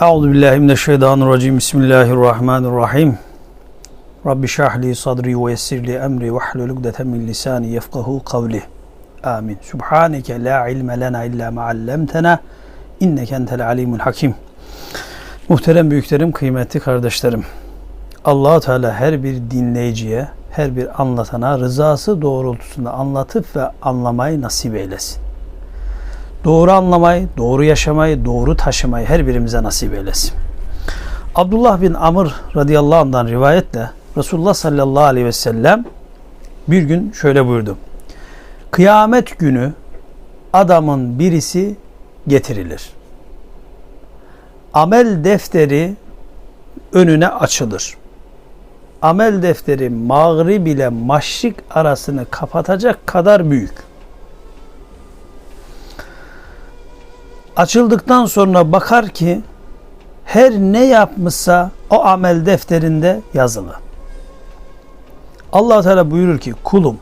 Euzu billahi mineşşeytanirracim. Bismillahirrahmanirrahim. Rabbi şrah li sadri ve yessir li emri ve hlul ukdeten min lisani yefkahu kavli. Amin. Subhaneke la ilme lena illa ma allamtena inneke entel alimul hakim. Muhterem büyüklerim, kıymetli kardeşlerim. allah Teala her bir dinleyiciye, her bir anlatana rızası doğrultusunda anlatıp ve anlamayı nasip eylesin. Doğru anlamayı, doğru yaşamayı, doğru taşımayı her birimize nasip eylesin. Abdullah bin Amr radıyallahu anh'dan rivayetle Resulullah sallallahu aleyhi ve sellem bir gün şöyle buyurdu. Kıyamet günü adamın birisi getirilir. Amel defteri önüne açılır. Amel defteri mağrib ile maşrik arasını kapatacak kadar büyük. Açıldıktan sonra bakar ki her ne yapmışsa o amel defterinde yazılı. allah Teala buyurur ki kulum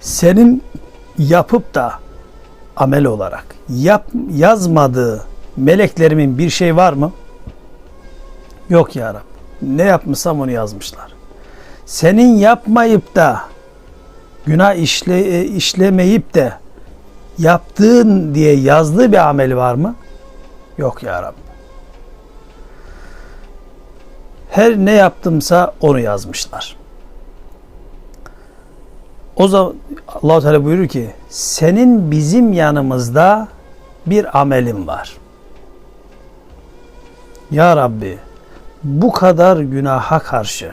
senin yapıp da amel olarak yap, yazmadığı meleklerimin bir şey var mı? Yok ya Rab. Ne yapmışsam onu yazmışlar. Senin yapmayıp da günah işle, işlemeyip de yaptığın diye yazdığı bir amel var mı? Yok ya Rabbi. Her ne yaptımsa onu yazmışlar. O zaman Allah Teala buyurur ki senin bizim yanımızda bir amelin var. Ya Rabbi bu kadar günaha karşı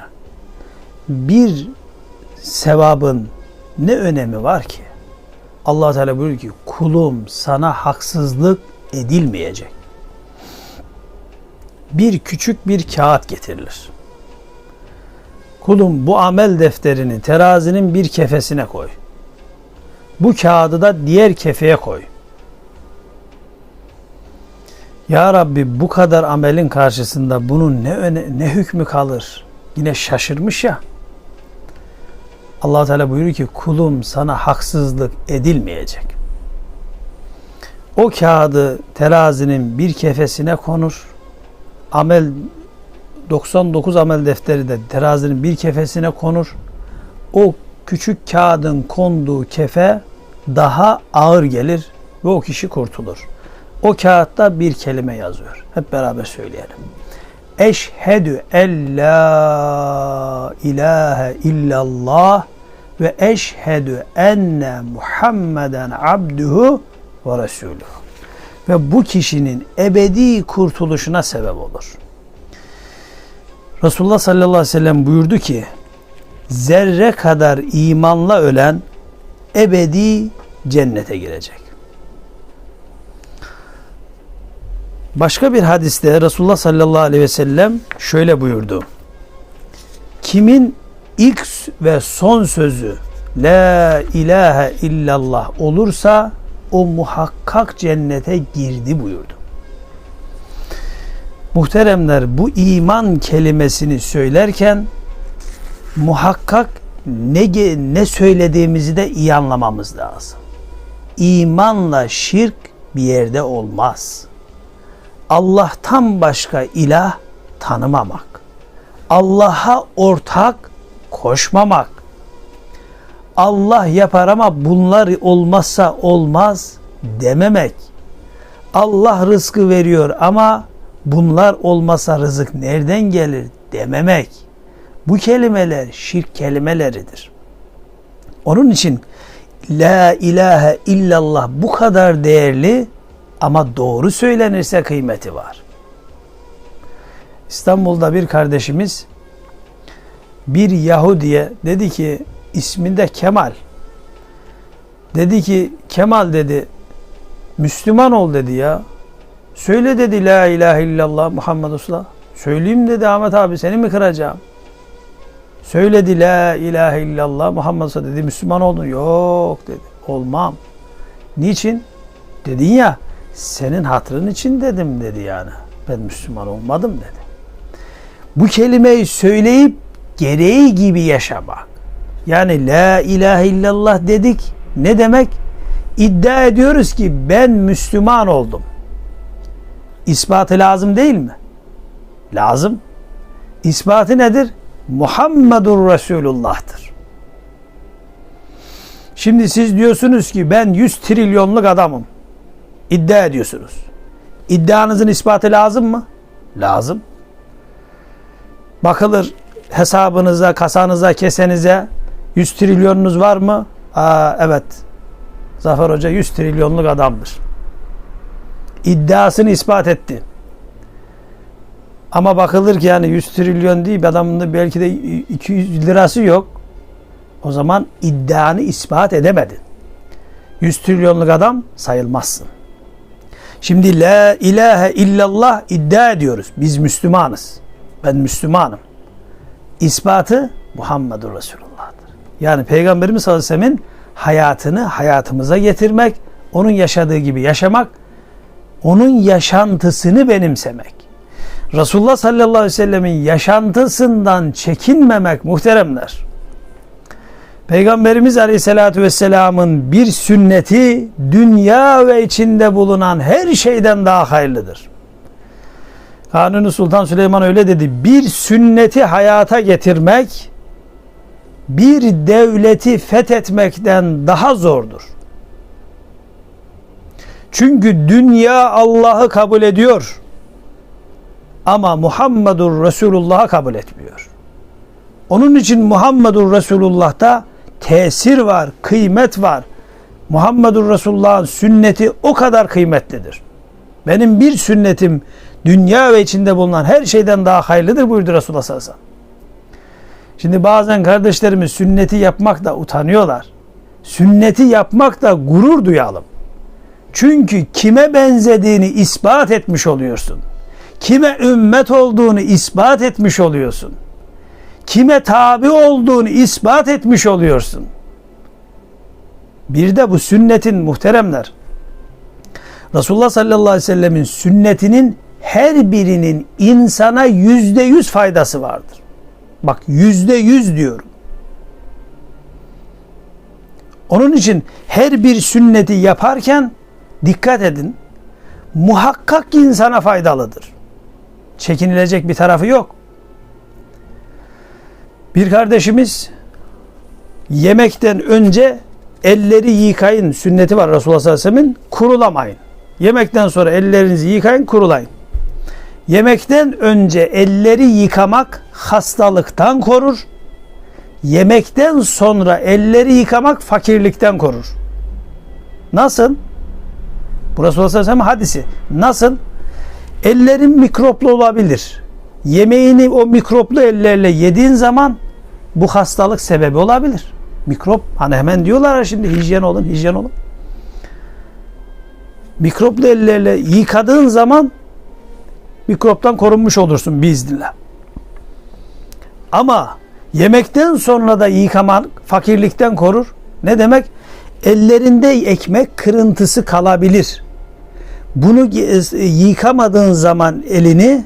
bir sevabın ne önemi var ki? Allah Teala buyuruyor ki kulum sana haksızlık edilmeyecek. Bir küçük bir kağıt getirilir. Kulum bu amel defterini terazinin bir kefesine koy. Bu kağıdı da diğer kefeye koy. Ya Rabbi bu kadar amelin karşısında bunun ne öne, ne hükmü kalır? Yine şaşırmış ya allah Teala buyuruyor ki kulum sana haksızlık edilmeyecek. O kağıdı terazinin bir kefesine konur. Amel 99 amel defteri de terazinin bir kefesine konur. O küçük kağıdın konduğu kefe daha ağır gelir ve o kişi kurtulur. O kağıtta bir kelime yazıyor. Hep beraber söyleyelim. Eşhedü en la ilahe illallah ve eşhedü enne Muhammeden abduhu ve resuluhu. Ve bu kişinin ebedi kurtuluşuna sebep olur. Resulullah sallallahu aleyhi ve sellem buyurdu ki zerre kadar imanla ölen ebedi cennete girecek. Başka bir hadiste Resulullah sallallahu aleyhi ve sellem şöyle buyurdu. Kimin ilk ve son sözü La ilahe illallah olursa o muhakkak cennete girdi buyurdu. Muhteremler bu iman kelimesini söylerken muhakkak ne, ne söylediğimizi de iyi anlamamız lazım. İmanla şirk bir yerde olmaz. Allah'tan başka ilah tanımamak. Allah'a ortak koşmamak. Allah yapar ama bunlar olmazsa olmaz dememek. Allah rızkı veriyor ama bunlar olmasa rızık nereden gelir dememek. Bu kelimeler şirk kelimeleridir. Onun için La ilahe illallah bu kadar değerli ama doğru söylenirse kıymeti var. İstanbul'da bir kardeşimiz bir Yahudiye dedi ki isminde Kemal. Dedi ki Kemal dedi Müslüman ol dedi ya. Söyle dedi la ilahe illallah Muhammed Resulullah. Söyleyeyim dedi Ahmet abi seni mi kıracağım? Söyledi la ilahe illallah Muhammed Resulullah dedi Müslüman oldun. Yok dedi olmam. Niçin? Dedin ya senin hatırın için dedim dedi yani. Ben Müslüman olmadım dedi. Bu kelimeyi söyleyip gereği gibi yaşamak. Yani la ilahe illallah dedik. Ne demek? İddia ediyoruz ki ben Müslüman oldum. İspatı lazım değil mi? Lazım. İspatı nedir? Muhammedur Resulullah'tır. Şimdi siz diyorsunuz ki ben 100 trilyonluk adamım. İddia ediyorsunuz. İddianızın ispatı lazım mı? Lazım. Bakılır hesabınıza, kasanıza, kesenize 100 trilyonunuz var mı? Aa, evet. Zafer Hoca 100 trilyonluk adamdır. İddiasını ispat etti. Ama bakılır ki yani 100 trilyon değil adamın da belki de 200 lirası yok. O zaman iddianı ispat edemedin. 100 trilyonluk adam sayılmazsın. Şimdi la ilahe illallah iddia ediyoruz. Biz Müslümanız. Ben Müslümanım. İspatı Muhammedur Resulullah'tır. Yani Peygamberimiz sallallahu aleyhi ve sellemin hayatını hayatımıza getirmek, onun yaşadığı gibi yaşamak, onun yaşantısını benimsemek. Resulullah sallallahu aleyhi ve sellemin yaşantısından çekinmemek muhteremler. Peygamberimiz aleyhissalatü vesselamın bir sünneti dünya ve içinde bulunan her şeyden daha hayırlıdır. Kanuni Sultan Süleyman öyle dedi. Bir sünneti hayata getirmek bir devleti fethetmekten daha zordur. Çünkü dünya Allah'ı kabul ediyor. Ama Muhammedur Resulullah'ı kabul etmiyor. Onun için Muhammedur Resulullah'ta tesir var, kıymet var. Muhammedur Resulullah'ın sünneti o kadar kıymetlidir. Benim bir sünnetim dünya ve içinde bulunan her şeyden daha hayırlıdır buyurdu Resulullah sallallahu aleyhi ve sellem. Şimdi bazen kardeşlerimiz sünneti yapmakta utanıyorlar. Sünneti yapmakta gurur duyalım. Çünkü kime benzediğini ispat etmiş oluyorsun. Kime ümmet olduğunu ispat etmiş oluyorsun. Kime tabi olduğunu ispat etmiş oluyorsun. Bir de bu sünnetin muhteremler. Resulullah sallallahu aleyhi ve sellemin sünnetinin her birinin insana yüzde yüz faydası vardır. Bak yüzde yüz diyorum. Onun için her bir sünneti yaparken dikkat edin. Muhakkak insana faydalıdır. Çekinilecek bir tarafı yok. Bir kardeşimiz yemekten önce elleri yıkayın sünneti var Resulullah sallallahu aleyhi ve sellem'in kurulamayın. Yemekten sonra ellerinizi yıkayın kurulayın. Yemekten önce elleri yıkamak hastalıktan korur. Yemekten sonra elleri yıkamak fakirlikten korur. Nasıl? Bu Resulullah sallallahu hadisi. Nasıl? Ellerin mikroplu olabilir. Yemeğini o mikroplu ellerle yediğin zaman bu hastalık sebebi olabilir. Mikrop hani hemen diyorlar şimdi hijyen olun, hijyen olun. Mikroplu ellerle yıkadığın zaman mikroptan korunmuş olursun biiznillah. Ama yemekten sonra da yıkaman fakirlikten korur. Ne demek? Ellerinde ekmek kırıntısı kalabilir. Bunu yıkamadığın zaman elini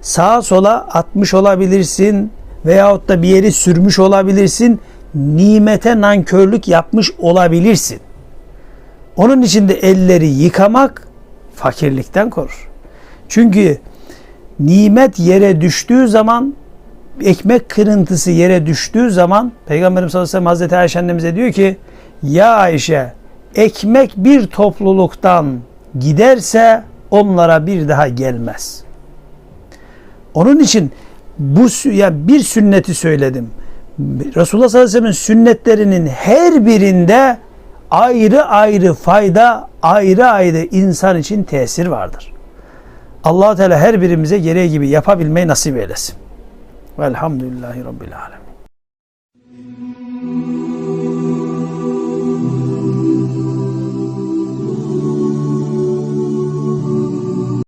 sağa sola atmış olabilirsin veyahut da bir yeri sürmüş olabilirsin. Nimete nankörlük yapmış olabilirsin. Onun için de elleri yıkamak fakirlikten korur. Çünkü nimet yere düştüğü zaman ekmek kırıntısı yere düştüğü zaman Peygamberimiz sallallahu aleyhi ve sellem Hazreti Ayşe annemize diyor ki ya Ayşe ekmek bir topluluktan giderse onlara bir daha gelmez. Onun için bu ya bir sünneti söyledim. Resulullah sallallahu aleyhi ve sellem'in sünnetlerinin her birinde ayrı ayrı fayda, ayrı ayrı insan için tesir vardır. Allah Teala her birimize gereği gibi yapabilmeyi nasip eylesin. Velhamdülillahi Rabbil Alemin.